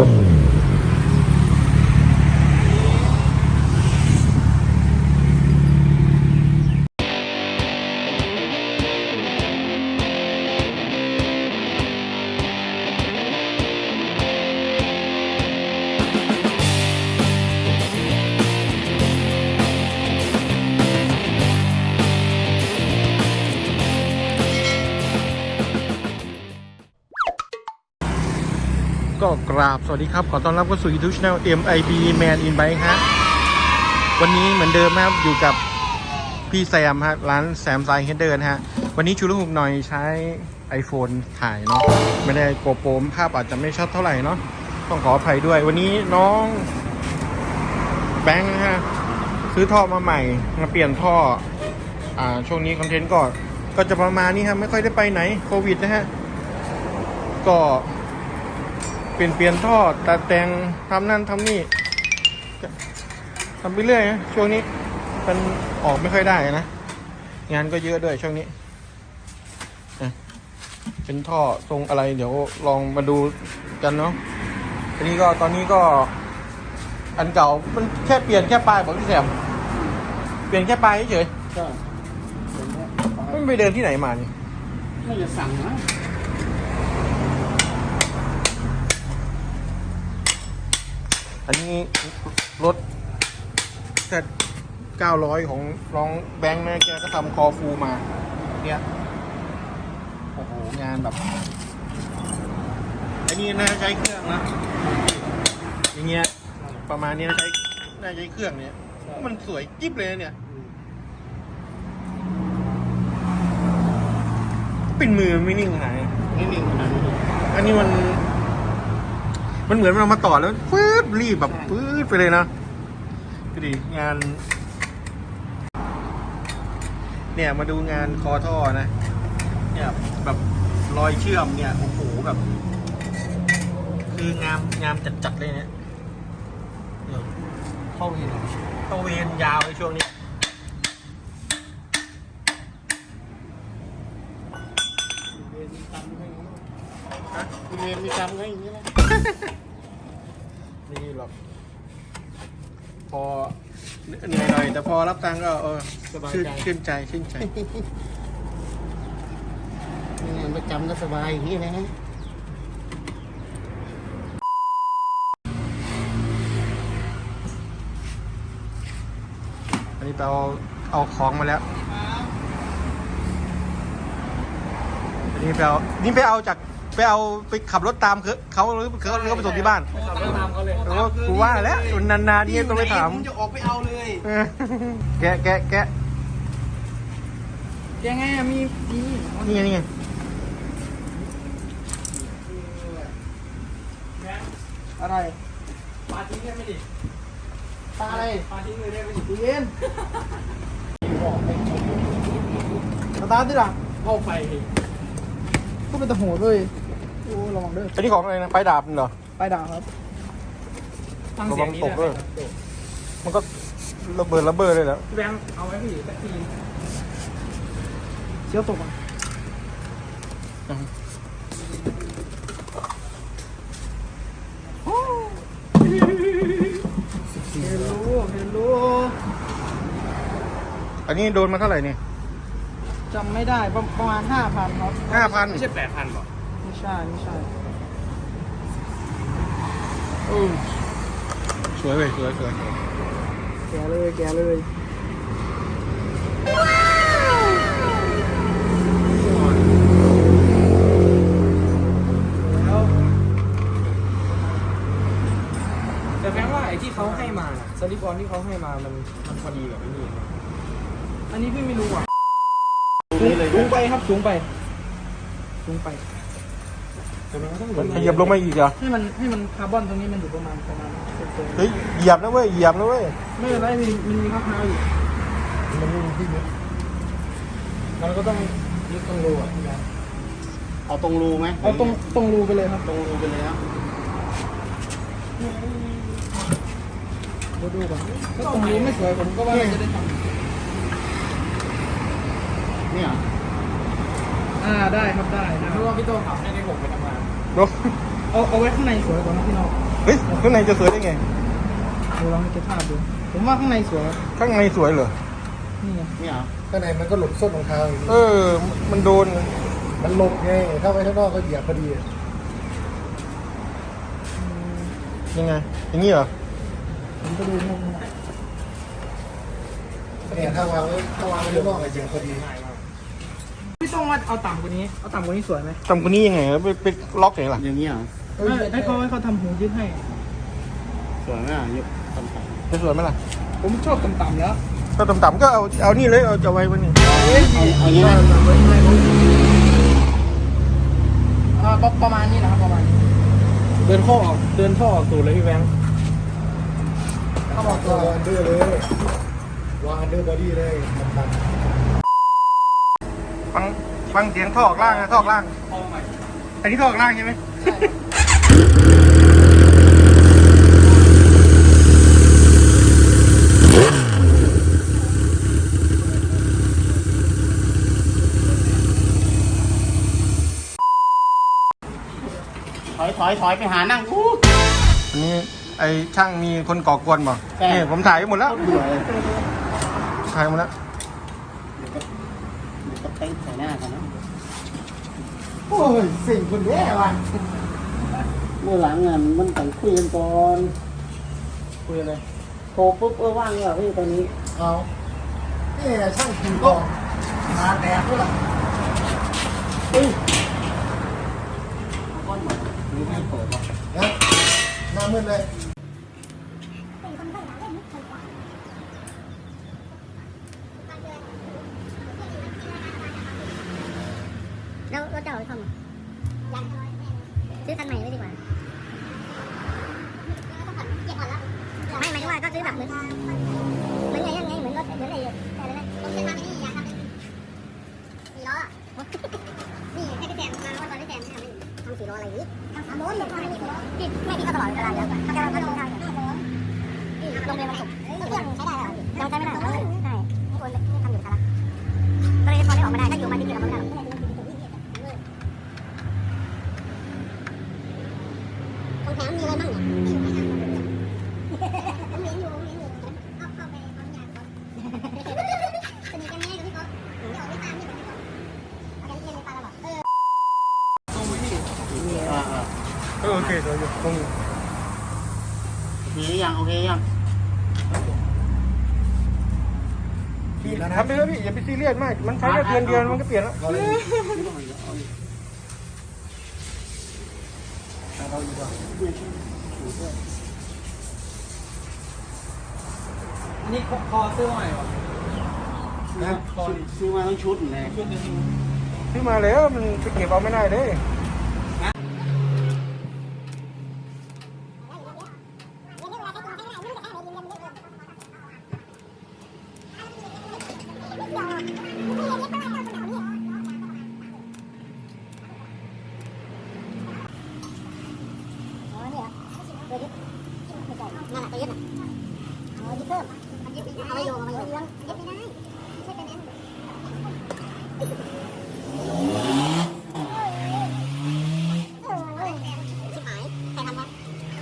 Saludos. ก็กราบสวัสดีครับ ขอต้อนรับเข้าสู่ YouTube Channel MIB Man in Bike ฮะวันนี้เหมือนเดิมนะครับอยู่กับพี่แซมฮะร้านแซมไซเฮดเดอร์นะฮะ วันนี้ชุลหุกหน่อยใช้ iPhone ถ่ายเนาะไม่ได้โกโปรภาพอาจจะไม่ชัดเท่าไหร่เนาะต้องขออภัยด้วย วันนี้น้องแบงค์นะฮะซื้อท่อมาใหม่มาเปลี่ยนท่ออ่าช่วงนี้คอนเทนต์ก็ก็จะประมาณนี้ครับไม่ค่อยได้ไปไหนโควิดนะฮะก็ ปลี่ยนเปลี่ยนท่อตัดแต่งทำนั่นทำนี่ทำไปเรื่อยนะช่วงนี้มันออกไม่ค่อยได้นะ งานก็เยอะด้วยช่วงนี้นะเป็นท่อทรงอะไร เดี๋ยวลองมาดูกันเนาะอันนี้ก็ตอนนี้ก็ อันเก่ามันแค่เปลี่ยนแค่ปลายบอกพี่แซมเปลี่ยนแค่ปลายเฉยก็เป็นแค่ไม่ไปเดินที่ไหนมานี่น่าจะสั่งนะ อันนี้รถแค่เก้าร้อยของน้องแบงค์นะแกก็ทำคอฟูมา เนี่ย โอ้โห งานแบบ อันนี้น่าจะใช้เครื่องนะ อย่างเงี้ย ประมาณนี้นะใช้ น่าจะใช้เครื่องเนี่ย มันสวยกิ๊บเลยนะเนี่ย เป็นมือไม่นิ่งขนาดนี้นี่นี่ขนาดนี้อันนี้มัน มันเหมือนเรามาต่อแล้วฟืดรีบแบบฟืดไปเลยนะดูดิงาน เนี่ยมาดูงานคอท่อนะ เนี่ยแบบรอยเชื่อมเนี่ยโอ้โหแบบ คืองามงามจัดๆเลยเนี่ยเนี่ยเข้าเห็นเข้าเวรยาวในช่วงนี้เรียนมีกรรมให้ฮะเรียนมีกรรมให้อย่างนี้นะ นี่หรอกพอเหนื่อยหน่อยแต่พอรับตังค์ก็เออชื่นชื่นใจ ชื่นใจมีงานประจำก็สบายอย่างนี้นะอันนี้ไปเอาเอาของมาแล้ว อันนี้ไปเอานี่ไปเอาจาก ไปเอาไปขับรถตามเขาเขาหรือเขาหรือเขาไปส่งที่บ้านตามเขาเลยเออกูว่าแล้วนานๆนี่ต้องไปถาม จะออกไปเอาเลยเออแกะแกะแกะยังไงอะมีมีนี่ไงนี่ไงอะไรปาทิ้งได้ไหมดิปลาอะไรปาทิ้งเลยได้ไหมดิตู้เย็นสตาร์ทดิล่ะเข้าไฟก็เป็นตะโหดเลยโอ้ระวังเด้ออันนี้ของอะไรนะไฟดาบเหรอ ไปด่าครับฟังระเสีวัยงงนี้ตกได้ด้วยมันก็ระเบิดระเบิดเลยแล้วแบงค์เอาไว้พี่สักทีเชี่ยวตกอะเฮลโลเฮลโลอันนี้โดนมาเท่าไหร่นี่จำไม่ได้ประประมาณห้าพันครับ ห้าพันไม่ใช่แปดพันหรอไม่ ใช่ไม่ใช่สวยเว้ยสวยสวยแกะเลยแกะเลยแต่แบงค์ว่าไอ้ที่เขาให้มาน่ะสลิปออนที่เขาให้มามันมันพอดีกับไอ้นี่อันนี้พี่ไม่รู้อะสูงเลยสูงไปครับสูงไปสูงไป แต่มันก็ต้องมันขยับลงมาอีกเหรอให้มันให้มันคาร์บอนตรงนี้มันอยู่ประมาณประมาณเซนเฮ้ยเหยียบนะเว้ยเหยียบนะเว้ยไม่เป็นไรมันมันมีข้าวๆอยู่มันไม่มีที่ยึดมันก็ต้องยึดตรงรูอะพี่แบงค์เอาตรงรูไหมเอาตรงตรงรูไปเลยครับตรงรูไปเลยครับดูดูก่อนถ้าตรงรูไม่สวยผมก็ว่าน่าจะได้ทเนี่ยำ อ่าได้ครับได้นะเพราะว่าพี่โตขับให้ในผมไปทำงานรถเอาเอาไว้ข้างในสวยกว่านะพี่น้องเฮ้ยข้างในจะสวยได้ไงดูลองเก็บภาพดู ผมว่าข้างในสวยข้างในสวยเหรอ นี่ไงเนี่ยเหรอข้างในมันก็หลบส้นรองเท้าอยู่เออ มันโดน มันหลบไงเข้าไปข้างนอกก็เหยียบพอดีอะยังไง อย่างนี้เหรอ ผมก็ดูมุมเนี่ยถ้าวางไว้ถ้าวางไว้ข้างนอกก็เหยียบพอดีพี่ต้อง ว่าเอาต่ำกว่านี้ เอาต่ำกว่านี้สวยไหมทำคนนี้ยังไงไปไปล็อกไหนล่ะอย่างนี้เหรอไม่ให้เขาให้เขาทำหูยืดให้ สวยไหมอะยกต่ำจะสวยไหมล่ะผมชอบต่ำๆแล้วถ้าต่ำๆก็เอาเอานี่เลยเอาจะไว้บนนี่ๆเอาเอาอย่างนี้นะอ่าประประมาณนี้นะครับประมาณนี้เดินท่อออกเดินท่อออกตูดเลยพี่แบงค์เขาบอกวางอันเดอร์เลยวางอันเดอร์บอดี้เลยต่ำฟัง ฟังเสียงท่อออกล่างนะท่อออกล่าง อันนี้ท่อออกล่างใช่ไหมถอยถอยถอยไปหานั่งอู้อันนี้ไอช่างมีคนก่อกวนบ่ใช่นี่ผมถ่ายไว้หมดแล้วเบื่อเลยถ่ายหมดแล้ว เดี๋ยวก็เดี๋ยวก็เต้นใส่หน้ากันนะ ๆ โอ้ยสิ่งคนแย่ว่ะเมื่อหลังอะมันต้องคุยกันก่อนคุยอะไรโทรปุ๊บเออว่างเหรอพี่ตอนนี้เอานี่ช่างขี่กองมาแตกด้วยล่ะก้อนหมดหรือไม่เปิดวะนะหน้ามืดเลย แล้วรถจะเอาไปซ่อมยังซื้อคันใหม่เลยดีกว่า ไม่หมายถึงว่าก็ซื้อแบบเหมือ สวยอยู่ตรงนี้โอเคยังโอเคยังพี่ทำไปเถอะพี่อย่าไปซีเรียสมาก มันใช้แค่เดือนเดียวมันก็เปลี่ยนแล้วเอาเลยอันนี้คอซื้อใหม่เหรอนะซื้อมาทั้งชุดเลยซื้อมาแล้วมันจะเก็บเอาไม่ได้เลย อ๋อเนี่ย ตัวยึดไม่ใช่นั่นแหละตัวยึดน่ะเอายึดเพิ่มมันยึดเอาไปโยงเอาไปโยงยึดไม่ได้ไม่ใช่ตัวนั้นเออเว้ยชิบหายใครทำวะ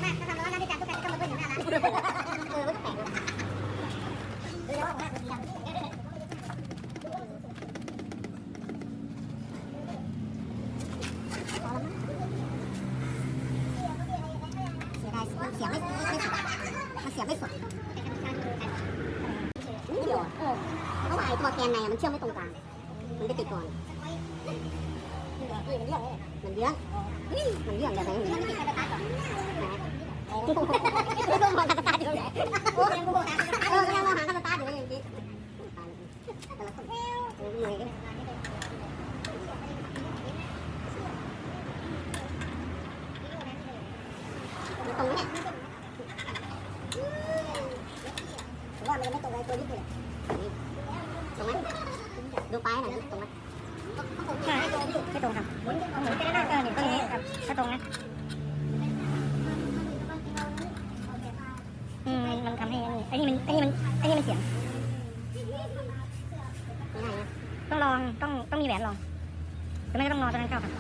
มาถ้าทำแล้วนะพี่จันทุกการก็มาเบิ้ลอยู่หน้าร้านเออมันก็แปลกเลยดูแล้วว่าผมน่าจะยังเสียดายมันเสียไม่ไม่สุดมันเสียไม่สุดนี่เดียวอะเออเพราะ ว่าไอ้ตัวแกนในอะมันเชื่อมไม่ตรงกลางมันไปติดก่อนมันเยอะมันเยอะมันเยอะแบบไหนมันเยอะโอ้โหต้องมองคาสตาร์อยู่ไหนโอ้ยกูบอกหาเออยังมองหาคาสตาร์อยู่เลยจริงแต่ละคนเออเหนื่อยเลยตรงนี้ผมว่ามันยังไม่ตรงเลยตัวนี้เลยตรงไหมดูปลายหน่อยตรงไหมใช่ไม่ตรงไม่ตรงครับต้องหมุนไปด้านหน้าเออเนี่ยตรงนี้ครับถ้าตรงนะอืมมันทำให้ไอ้นี่ไอ้นี่มันไอ้นี่มันไอ้นี่มันเสียงต้องลองต้องต้องมีแหวนลองหรือไม่ก็ต้องรอตอนนั้นเข้าครับ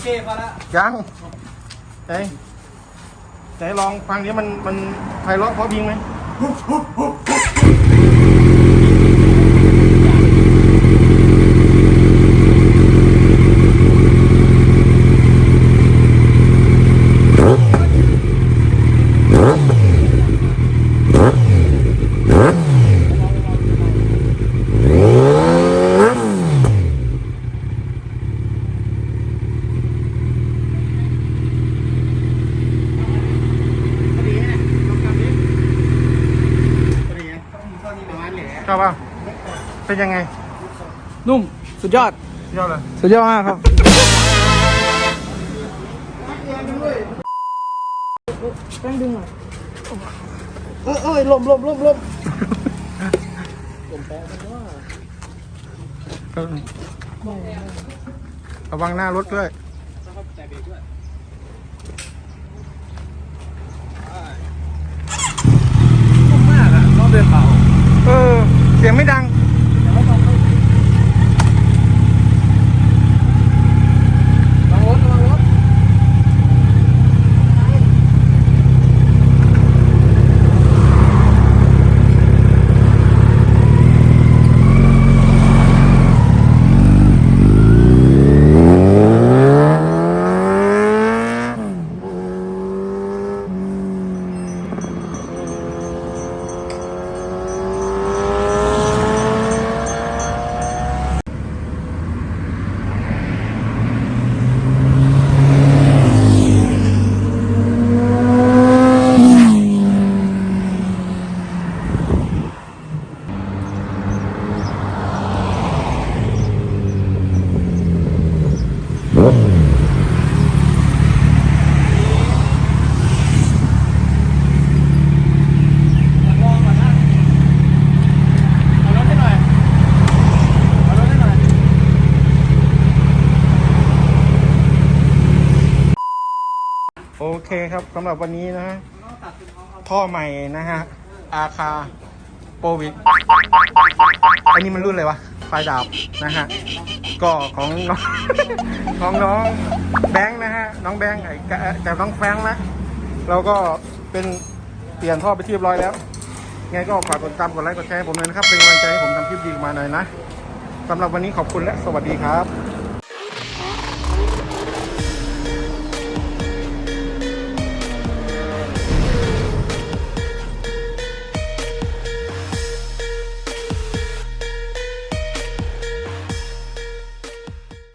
เคพอละยังไหนไหนลองฟังดิมันมันไพเราะเพราะพิงไหมช เป็นยังไงนุ่ม สุดยอด ยอดเลยสุดยอดมากครับเออเอ้ยลมลมลมลมระวังหน้ารถด้วยนุ่มมากอะรอบเดินเบาเออ เสียงไม่ดัง ระวังรถระวังรถ เอารถให้หน่อย เอารถให้หน่อย โอ เคครับสำหรับวันนี้นะฮะท่อใหม่นะฮะ อาคาโปรวิดอันนี้มันรุ่นอะไรวะไฟดาบนะฮะ ก็ของน้องของน้องแบงค์นะฮะ น้องแบงค์ไอ้กับกับน้องแฟงนะเราก็เป็นเปลี่ยนท่อไปที่เรียบร้อยแล้วไงก็ฝากกดติดตามกดไลค์กดแชร์ให้ผมเลยนะครับ เป็นกำลังใจให้ผมทำคลิปดีมาหน่อยนะสำหรับวันนี้ขอบคุณและสวัสดีครับ